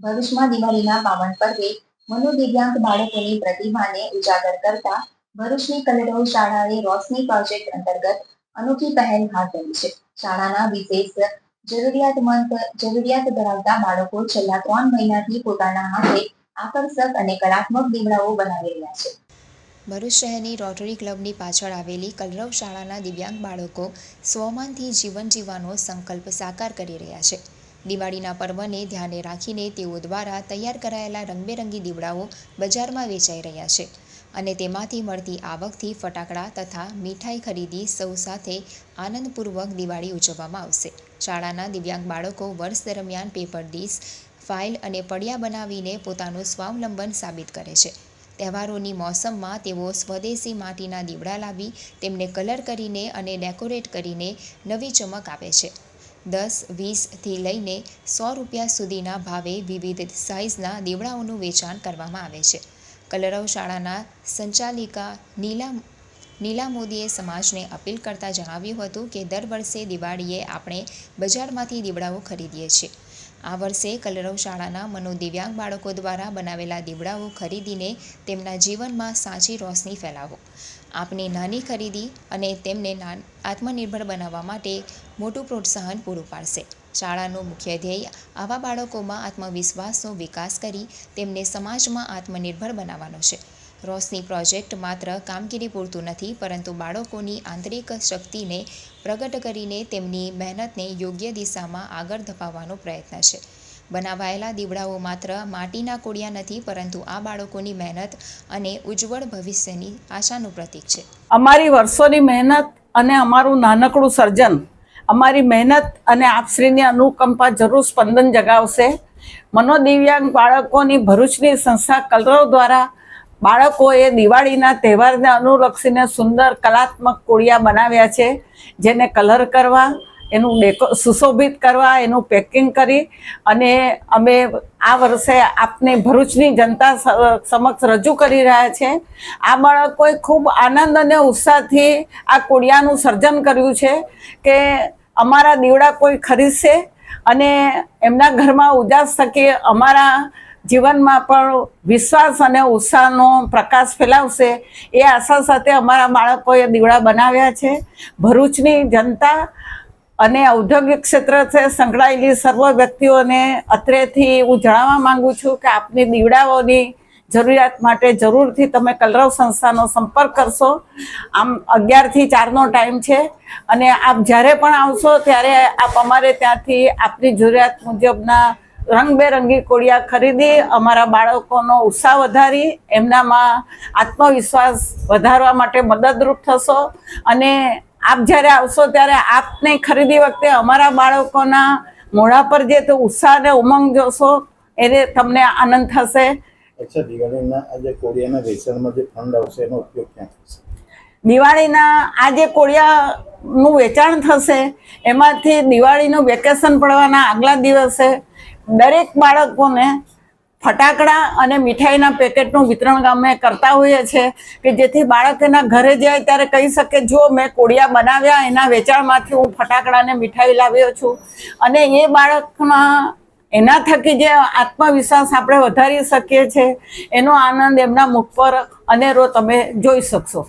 ભરૂચમાં દિવાળીના પાવન પર્વે મનોદિવ્યાંગ બાળકોની પ્રતિભાને ઉજાગર કરતા ભરૂચની કલરવ શાળાએ રોશની પ્રોજેક્ટ અંતર્ગત અનોખી પહેલ હાથ ધરી છે. શાળાના વિશેષ જરૂરિયાતમંદ જરૂરિયાત ધરાવતા બાળકો છેલ્લા ત્રણ મહિનાથી પોતાના હાથે આકર્ષક અને કલાત્મક દીવડાઓ બનાવી રહ્યા છે. ભરૂચ શહેરની રોટરી ક્લબની પાછળ આવેલી કલરવ શાળાના દિવ્યાંગ બાળકો સ્વમાનથી જીવન જીવવાનો સંકલ્પ સાકાર કરી રહ્યા છે. દિવાળીના પર્વને ધ્યાને રાખીને તેઓ દ્વારા તૈયાર કરાયેલા રંગબેરંગી દીવડાઓ બજારમાં વેચાઈ રહ્યા છે અને તેમાંથી મળતી આવકથી ફટાકડા તથા મીઠાઈ ખરીદી સૌ સાથે આનંદપૂર્વક દિવાળી ઉજવવામાં આવશે. શાળાના દિવ્યાંગ બાળકો વર્ષ દરમિયાન પેપર ડીશ, ફાઇલ અને પડિયા બનાવીને પોતાનું સ્વાવલંબન સાબિત કરે છે. તહેવારોની મોસમમાં તેઓ સ્વદેશી માટીના દીવડા લાવી તેમને કલર કરીને અને ડેકોરેટ કરીને નવી ચમક આપે છે. દસ, વીસથી લઈને સો રૂપિયા સુધીના ભાવે વિવિધ સાઇઝના દીવડાઓનું વેચાણ કરવામાં આવે છે. કલરવ શાળાના સંચાલિકા નીલા નીલા મોદીએ સમાજને અપીલ કરતાં જણાવ્યું હતું કે, દર વર્ષે દિવાળીએ આપણે બજારમાંથી દીવડાઓ ખરીદીએ છીએ. આ વર્ષે કલરવ શાળાના મનોદિવ્યાંગ બાળકો દ્વારા બનાવેલા દીવડાઓ ખરીદીને તેમના જીવનમાં સાચી રોશની ફેલાવો. આપની નાની ખરીદી અને તેમને આત્મનિર્ભર બનાવવા માટે મોટું પ્રોત્સાહન પૂરું પાડશે. શાળાનું મુખ્ય ધ્યેય આવા બાળકોમાં આત્મવિશ્વાસનો વિકાસ કરી તેમને સમાજમાં આત્મનિર્ભર બનાવવાનો છે. રોશની પ્રોજેક્ટ માત્ર કામગીરી પૂરતું નથી, પરંતુ બાળકોની આંતરિક શક્તિને પ્રગટ કરીને તેમની મહેનતને યોગ્ય દિશામાં આગળ ધપાવવાનો પ્રયત્ન છે. બનાવાયેલા દીવડાઓ માત્ર માટીના કોડિયા નથી, પરંતુ આ બાળકોની મહેનત અને ઉજ્જવળ ભવિષ્યની આશાનું પ્રતીક છે. અમારી વર્ષોની મહેનત અને અમારું નાનકડું સર્જન, અમારી મહેનત અને આપશ્રીની અનુકંપા જરૂર સ્પંદન જગાવશે. મનોદિવ્યાંગ બાળકોની ભરૂચની સંસ્થા કલરવ દ્વારા બાળકોએ દિવાળીના તહેવારને અનુલક્ષીને સુંદર કલાત્મક કુળિયા બનાવ્યા છે, જેને કલર કરવા, એનું ડેકો, સુશોભિત કરવા, એનું પેકિંગ કરી અને અમે આ વર્ષે આપને ભરૂચની જનતા સમક્ષ રજૂ કરી રહ્યા છે. આ બાળકોએ ખૂબ આનંદ અને ઉત્સાહથી આ કુળિયાનું સર્જન કર્યું છે કે અમારા દીવડા કોઈ ખરીદશે અને એમના ઘરમાં ઉજાસ થકી અમારા જીવનમાં પણ વિશ્વાસ અને ઉત્સાહનો પ્રકાશ ફેલાવશે એ આશા સાથે અમારા બાળકોએ દીવડા બનાવ્યા છે. ભરૂચની જનતા અને ઔદ્યોગિક ક્ષેત્ર છે સંકળાયેલી સર્વ વ્યક્તિઓને અત્રેથી હું જણાવવા માંગુ છું કે આપની દીવડાઓની જરૂરિયાત માટે જરૂરથી તમે કલરવ સંસ્થાનો સંપર્ક કરશો. આમ અગિયારથી ચારનો ટાઈમ છે અને આપ જ્યારે પણ આવશો ત્યારે આપ અમારે ત્યાંથી આપની જરૂરિયાત મુજબના રંગબેરંગી કોડિયા ખરીદી અમારા બાળકોનો ઉત્સાહ વધારી એમનામાં આત્મવિશ્વાસ વધારવા માટે મદદરૂપ થશો. અને આપ જ્યારે આવશો ત્યારે આપને ખરીદી વખતે અમારા બાળકોના મોઢા પર જે તો ઉત્સાહ અને ઉમંગ જોશો એને તમને આનંદ થશે. અચ્છા દિવાળીના આ જે વેચાણમાં જે ફંડ આવશે એનો ઉપયોગ ક્યાં થશે? દિવાળીના આ જે કોળિયાનું વેચાણ થશે એમાંથી દિવાળીનું વેકેશન પડવાના આગલા દિવસે દરેક બાળકોને ફટાકડા અને મીઠાઈના પેકેટનું વિતરણ અમે કરતા હોઈએ છીએ કે જેથી બાળક એના ઘરે જાય ત્યારે કહી શકે, જો મેં કોળિયા બનાવ્યા, એના વેચાણમાંથી હું ફટાકડાને મીઠાઈ લાવ્યો છું. અને એ બાળકમાં એના થકી જે આત્મવિશ્વાસ આપણે વધારી શકીએ છીએ, એનો આનંદ એમના મુખ પર અનેરો તમે જોઈ શકશો.